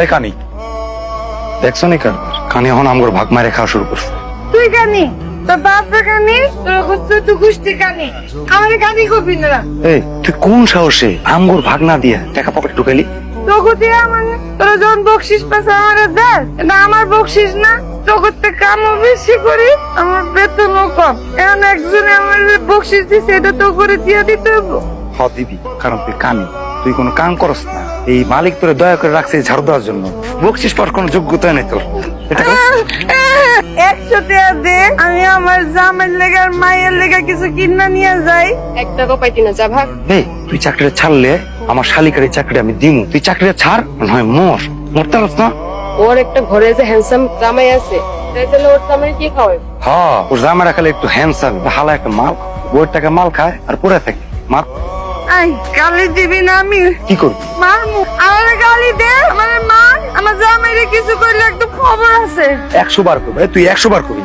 এই কানি। দেখছ নি কানি এখন আমগর ভাগ মারে খাওয়া শুরু করছে। তুই কানি? তোর বাপরা কানি? তোর তুই কানি। আমার কানি না। এই তুই কোন সাহসে আমগর ভাগ না দিয়ে টাকা পকেটে ঢুকাইলি? তোকে দিয়ে মানে তোরা যখন বকশিস পাশে আমার দেয় এটা আমার বকশিস না। তোকে কামও বেশি করি আমার বেতনও কম। এখন একজনে আমার বকশিস দিছে এটা তো করে দিয়ে দিতে হ দিবি কারণ তুই কানি। তুই কোনো কাম করস না। এই মালিক তোরে দয়া করে রাখছে ঝাড়ু দেওয়ার জন্য। বকছিস পার কোনো যোগ্যতা নেই তোর। এটা একশো টাকা দে আমি আমার জামাইয়ের লেগে আর মায়ের লেগে কিছু কিনা নিয়ে যাই। এক টাকা পাইতি না যা ভাগ। এই তুই চাকরিটা ছাড়লে আমার শালিকার এই চাকরি আমি দিমু। তুই চাকরিটা ছাড় নয় মর। মরতে পারস না? ওর একটা ঘরে যে হ্যান্ডসাম জামাই আছে তাই জন্য ওর জামাই কি খাওয়ায়? হ্যাঁ ওর জামারা খালি একটু হ্যান্ডসাম হালা একটা মাল বউয়ের টাকা মাল খায় আর পরে থাকে। মার আই গালি দিবি না আমি। কি করবি? মারমু। আমার গালি দে আমার মা আমার জামাইরে কিছু করলে একটু খবর আছে। একশো বার করবি। তুই একশো বার করবি।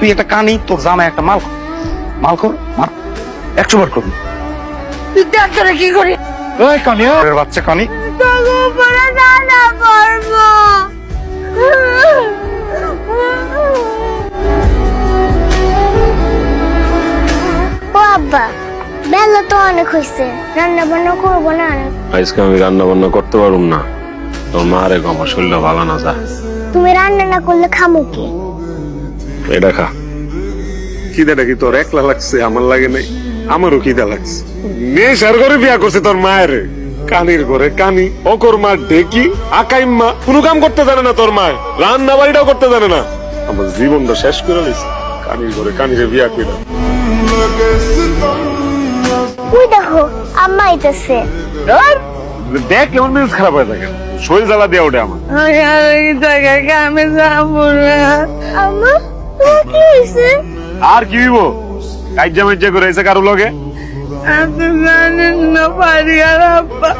তুই- একটা কানি তোর জামাই একটা মাল মাল কর মার। একশো বার করবি। তুই দেখ তোরা কি করি। এই কানি ওর বাচ্চা কানি। তবু উপরে না না পারব ও বেলা তো অনেক হয়েছে রান্না বান্না করব না আজকে আমি রান্না বান্না করতে পারুম না। তোর মা রে গো, আমার শরীরটা ভালো না যা। তুমি রান্না না করলে খামো কি? এটা খা। খিদাটা কি তোর? একলা লাগছে আমার লাগে নাই। আমারও খিদা লাগছে। নেশার ঘরে বিয়া করছে তোর মায়ের। কানির ঘরে কানি অকর মা ডেকি আকাইম মা কোনো কাম করতে জানে না তোর মায় রান্না বাড়িটাও করতে জানে না। আমার জীবনটা শেষ করে দিছে কানির ঘরে কানিরে বিয়া কইরা। ওই দেখো আম্মা আইতেছে। দেখ কেমন মেজাজ খারাপ হয়ে থাকে। শরীর জ্বালা দিয়ে ওঠে আমার। আমি জায়গায় কামে যাব না আম্মা কি হয়েছে? আর কি হইব? কাজ্জা মাজ্জা করে এসে কারও লগে? আপনি জানেন না পারি আর আব্বা।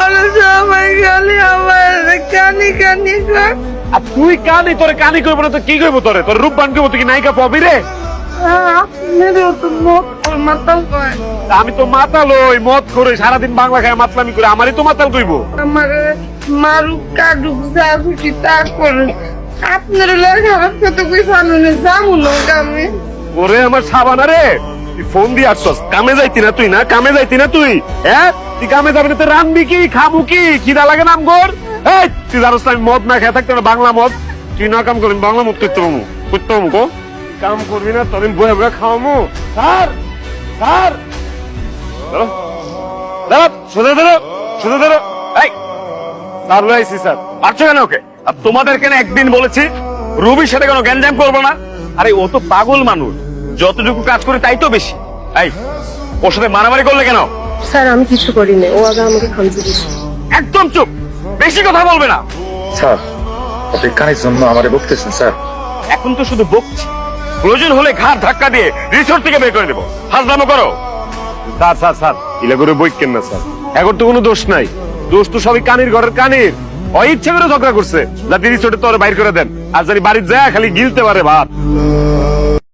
আর সবাই খালি আমার কানি কানি কর। আর তুই কানি তোরে কানি কইব না তো কি কইব তোরে? তোর রূপ বান কইব তুই কি নায়িকা পাবি রে? করে আমি তো মাতাল ওই মদ করে সারাদিন বাংলা খায় মাতলামি করে আমারই তো মাতাল কইব। আমার মারুক কাটুক যা খুশি তা করুন আপনার খারাপ কই জানুন যাব আমি ওরে আমার সাবানা রে ফোন দিয়ে আসছস কামে যাইতি না তুই না কামে যাইতি না তুই হ্যাঁ? তুই কামে যাবি না তুই রানবি কি খাব কি খিদা লাগে নাম গোর এই তুই জানোস আমি মদ না খেয়ে থাকতে বাংলা মদ। তুই না কাম করবি বাংলা মদ করতে পারব করতে পারব কাম করবি না তোর বয়ে বয়ে খাওয়ামু। Sir sir. দাঁড়াও দাঁড়াও সোজা ধরো সোজা ধরো। এই স্যার লই আইসি স্যার। পারছ কেন ওকে? আর তোমাদের কেন একদিন বলেছি রবির সাথে কোনো গ্যাঞ্জাম করব না? আরে ও তো পাগল মানুষ। যতটুকু কাজ করে তাই তো বেশি। এই ওর সাথে মারামারি করলে কেন? স্যার আমি কিছু করি ও আগে আমাকে খামচে দিচ্ছে একদম চুপ। বেশি কথা বলবে না। স্যার আপনি কানির জন্য আমারে বকতেছেন স্যার? এখন তো শুধু বকছি। প্রয়োজন হলে ঘাট ধাক্কা দিয়ে রিসোর্ট থেকে বের করে দেবো। হাজদামো করো। স্যার স্যার স্যার বই কেন না, স্যার? এখন তো কোনো দোষ নাই। দোষ তো সবই কানির ঘরের কানির। ও ইচ্ছে করে ঝগড়া করছে। যাতে রিসোর্টে তোর বাইর করে দেন। আর জানি বাড়ির যায়, খালি গিলতে পারে ভাত।